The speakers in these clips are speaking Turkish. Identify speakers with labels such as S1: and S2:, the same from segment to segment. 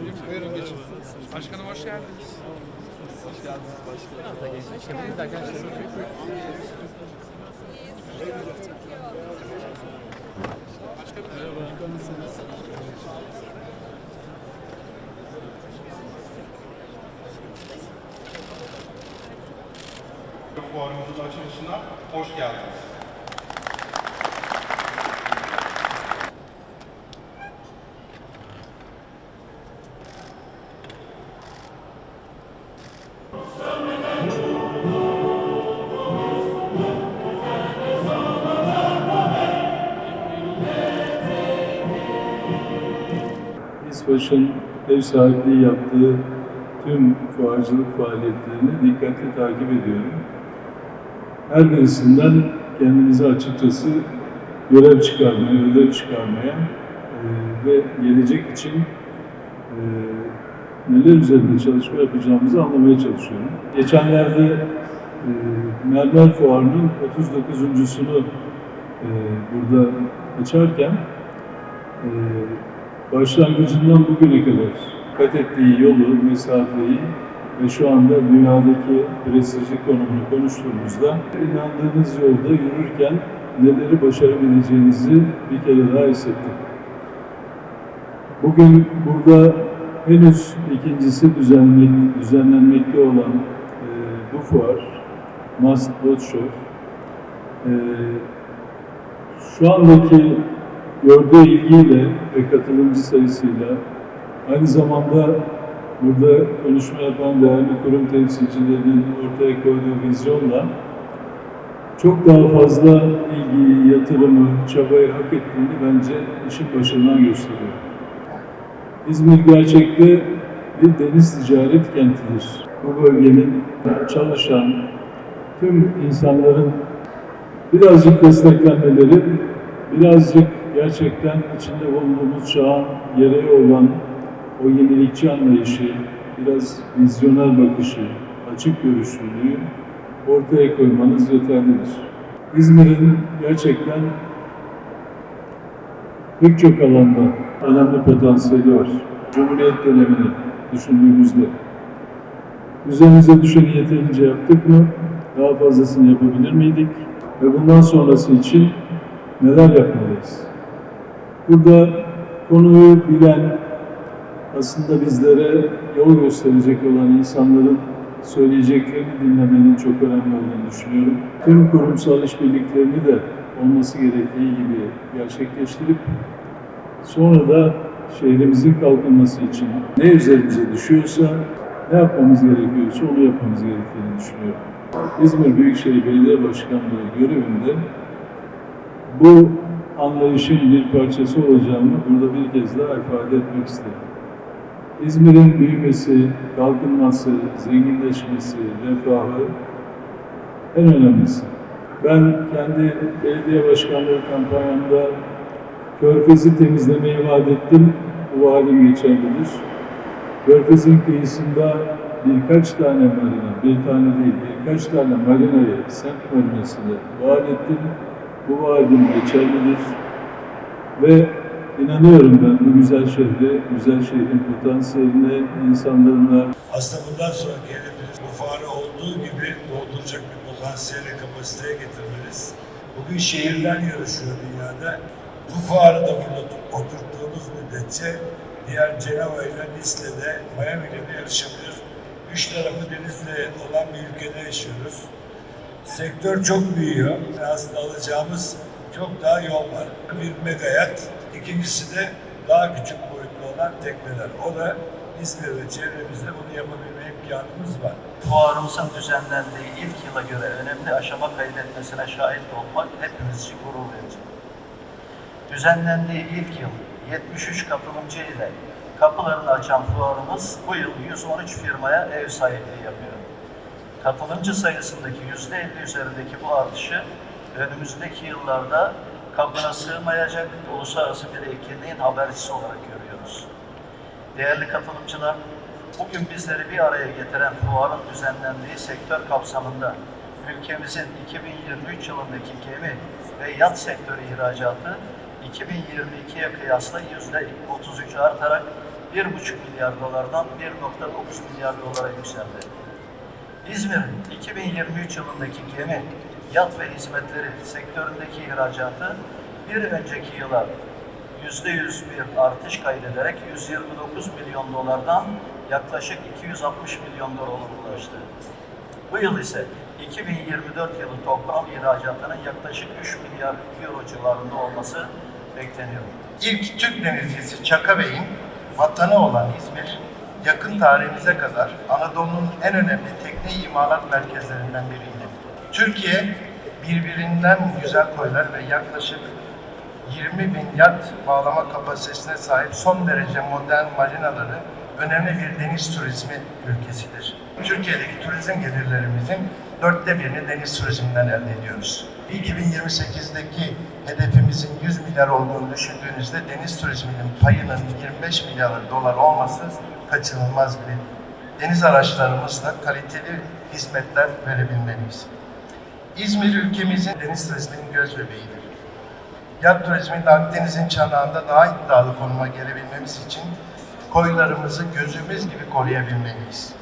S1: Buyurun geçin. Başkanım hoş geldiniz. Hoş geldiniz başkanım.
S2: Fuarımızın açılışına hoş geldiniz.
S3: İsveç'in ev sahipliği yaptığı tüm fuarcılık faaliyetlerini dikkatli takip ediyorum. Her birisinden kendinize açıkçası görev çıkarmaya, ödev çıkarmaya e, ve gelecek için e, neler üzerinde çalışma yapacağımızı anlamaya çalışıyorum. Geçenlerde e, Mermer Fuarı'nın 39.sunu e, burada açarken e, başlangıcından bugüne kadar kat ettiği yolu, mesafeyi ve şu anda dünyadaki prestijli konumunu konuştuğumuzda inandığınız yolda yürürken neleri başarabileceğinizi bir kere daha hissettim. Bugün burada henüz ikincisi düzenlen, düzenlenmekte olan e, bu fuar, Must Boat Show, e, şu andaki gördüğü ilgiyle ve katılımcı sayısıyla aynı zamanda burada konuşma yapan değerli kurum temsilcilerinin ortaya koyduğu vizyonla çok daha fazla ilgiyi, yatırımı, çabayı hak ettiğini bence işin başından gösteriyor. İzmir gerçekte bir deniz ticaret kentidir. Bu bölgenin çalışan tüm insanların birazcık desteklenmeleri, birazcık gerçekten içinde bulunduğumuz çağın gereği olan o yenilikçi anlayışı, biraz vizyoner bakışı, açık görüşlülüğü ortaya koymanız yeterlidir. İzmir'in gerçekten pek çok alanda önemli potansiyeli var. Cumhuriyet dönemini düşündüğümüzde üzerimize düşeni yeterince yaptık mı? Daha fazlasını yapabilir miydik? Ve bundan sonrası için neler yapmalıyız? Burada konuyu bilen, aslında bizlere yol gösterecek olan insanların söyleyeceklerini dinlemenin çok önemli olduğunu düşünüyorum. Tüm kurumsal işbirliklerini de olması gerektiği gibi gerçekleştirip sonra da şehrimizin kalkınması için ne üzerimize düşüyorsa, ne yapmamız gerekiyorsa onu yapmamız gerektiğini düşünüyorum. İzmir Büyükşehir Belediye Başkanlığı görevinde bu anlayışın bir parçası olacağımı burada bir kez daha ifade etmek istedim. İzmir'in büyümesi, kalkınması, zenginleşmesi, refahı en önemlisi. Ben kendi belediye başkanlığı kampanyamda Körfez'i temizlemeyi vaat ettim. Bu vaadim geçerlidir. Körfez'in kıyısında birkaç tane marina, bir tane değil, birkaç tane marinayı, semt marinasını vaat ettim. Bu vaadim geçerlidir. Ve inanıyorum ben bu güzel şehre, güzel şehrin potansiyeline, insanlarına,
S4: Aslında bundan sonraki hedefimiz bu fuarı olduğu gibi dolduracak bir potansiyeli kapasiteye getirmeniz. Bugün şehirler yarışıyor dünyada. Bu fuarı da burada oturttuğunuz müddetçe diğer Cenova ile Nice'le de Miami ile de yarışabilir. Üç tarafı denizle olan bir ülkede yaşıyoruz. Sektör çok büyüyor. Aslında alacağımız çok daha yol var. Bir mega yat. İkincisi de daha küçük boyutlu olan tekneler. O da İzmir ve çevremizde bunu yapabilme imkanımız var.
S5: Fuarımızın düzenlendiği ilk yıla göre önemli aşama kaydetmesine şahit olmak hepimiz için gurur verici. Düzenlendiği ilk yıl 73 katılımcı ile kapılarını açan fuarımız bu yıl 113 firmaya ev sahipliği yapıyor. Katılımcı sayısındaki %50 üzerindeki bu artışı önümüzdeki yıllarda kapına sığmayacak uluslararası bir etkinliğin habercisi olarak görüyoruz. Değerli katılımcılar, bugün bizleri bir araya getiren fuarın düzenlendiği sektör kapsamında ülkemizin 2023 yılındaki gemi ve yat sektörü ihracatı 2022'ye kıyasla %33 artarak 1,5 milyar dolardan 1,9 milyar dolara yükseldi. İzmir'in 2023 yılındaki gemi, yat ve hizmetleri sektöründeki ihracatı bir önceki yıla %100 bir artış kaydederek 129 milyon dolardan yaklaşık 260 milyon dolara ulaştı. Bu yıl ise 2024 yılı toplam ihracatının yaklaşık 3 milyar euro civarında olması bekleniyor.
S6: İlk Türk denizcisi Çaka Bey'in vatanı olan İzmir, yakın tarihimize kadar Anadolu'nun en önemli tekne imalat merkezlerinden biriydi. Türkiye, birbirinden güzel koylar ve yaklaşık 20 bin yat bağlama kapasitesine sahip son derece modern marinaları önemli bir deniz turizmi ülkesidir. Türkiye'deki turizm gelirlerimizin dörtte birini deniz turizminden elde ediyoruz. 2028'deki hedefimizin 100 milyar olduğunu düşündüğünüzde deniz turizminin payının 25 milyar dolar olması kaçınılmaz bir deniz araçlarımızla kaliteli hizmetler verebilmeliyiz. İzmir ülkemizin deniz turizminin göz bebeğidir. Yat turizminde Akdeniz'in çanağında daha iddialı konuma gelebilmemiz için koylarımızı gözümüz gibi koruyabilmeliyiz.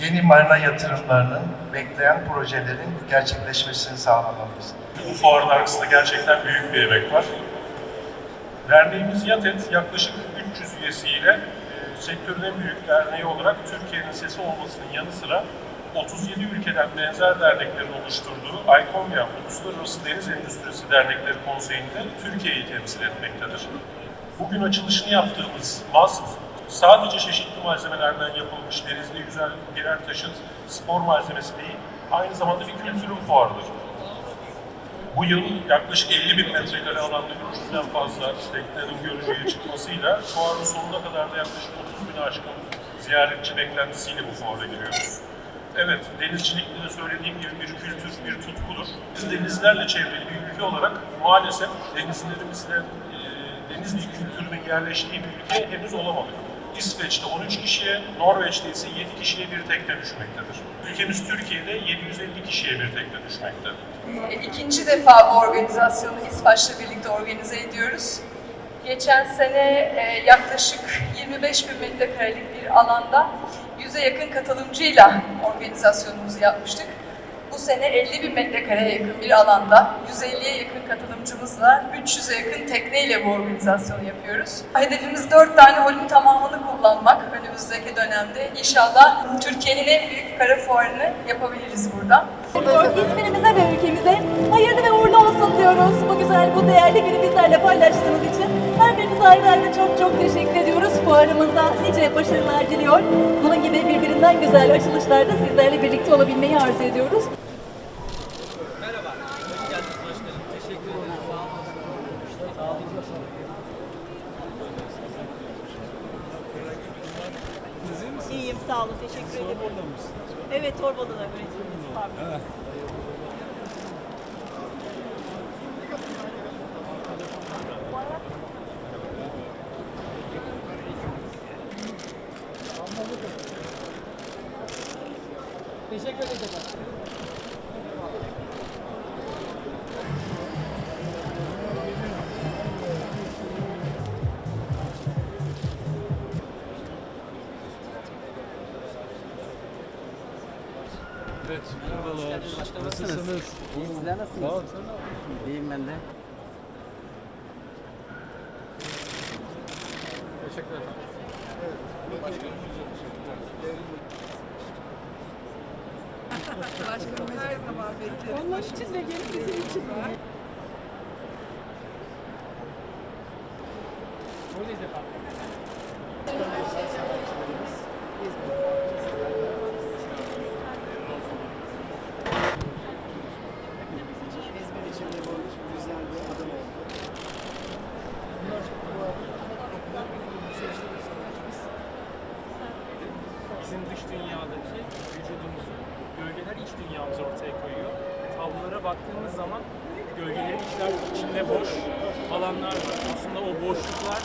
S6: Yeni marina yatırımlarının bekleyen projelerin gerçekleşmesini sağlamalıyız.
S7: Bu fuarın arkasında gerçekten büyük bir emek var. Derneğimiz YATET yaklaşık 300 üyesiyle sektörün en büyük derneği olarak Türkiye'nin sesi olmasının yanı sıra 37 ülkeden benzer derneklerin oluşturduğu ICOMYA Uluslararası Deniz Endüstrisi Dernekleri Konseyi'nde Türkiye'yi temsil etmektedir. Bugün açılışını yaptığımız MAST, sadece çeşitli malzemelerden yapılmış denizde yüzen birer taşıt spor malzemesi değil, aynı zamanda bir kültürün fuarıdır. Bu yıl yaklaşık 50 bin metrekare alanda 300'den fazla teknenin görücüye çıkmasıyla fuarın sonuna kadar da yaklaşık 30 bin aşkın ziyaretçi beklentisiyle bu fuara giriyoruz. Evet, denizcilikte de söylediğim gibi bir kültür, bir tutkudur. Biz denizlerle çevrili bir ülke olarak maalesef denizlerimizle e, deniz kültürünün yerleştiği bir ülke henüz olamadık. İsveç'te 13 kişiye, Norveç'te ise 7 kişiye bir tekne düşmektedir. Ülkemiz Türkiye'de 750 kişiye bir tekne düşmekte.
S8: İkinci defa bu organizasyonu İsfaç'la birlikte organize ediyoruz. Geçen sene e, yaklaşık 25 bin metrekarelik bir alanda yüze yakın katılımcıyla organizasyonumuzu yapmıştık. Bu sene 50 bin metrekareye yakın bir alanda 150'ye yakın katılımcımızla 300'e yakın tekneyle bu organizasyonu yapıyoruz. Hedefimiz 4 tane holün tamamını kullanmak önümüzdeki dönemde. İnşallah Türkiye'nin en büyük kara fuarını yapabiliriz burada.
S9: İzmir'imize ve ülkemize hayırlı ve uğurlu olsun diyoruz. Bu güzel, bu değerli günü bizlerle paylaştığınız için her birinize ayrı ayrı çok çok teşekkür ediyoruz. Fuarımızda nice başarılar diliyor. Bunun gibi birbirinden güzel açılışlarda sizlerle birlikte olabilmeyi arzu ediyoruz.
S10: Merhaba, hoş geldiniz başkanım. Teşekkür ederim. Sağ olun. Sağ olun.
S9: İyiyim, sağ olun. Teşekkür ederim. Evet, Torbalı'da üretimimiz. Pardon.
S10: Teşekkür ederim.
S1: Evet, merhabalar.
S10: Başkanım,
S1: Nasılsınız?
S10: nasılsınız? İyi, sizler nasılsınız?
S1: Sağ ol, sen ne yapıyorsun?
S10: İyiyim ben de.
S1: Teşekkür ederim.
S9: Onlar için de gelin bizim için de.
S10: Buradayız efendim.
S11: Tablolara baktığımız zaman gölgelerin içler, içinde boş alanlar var. Aslında o boşluklar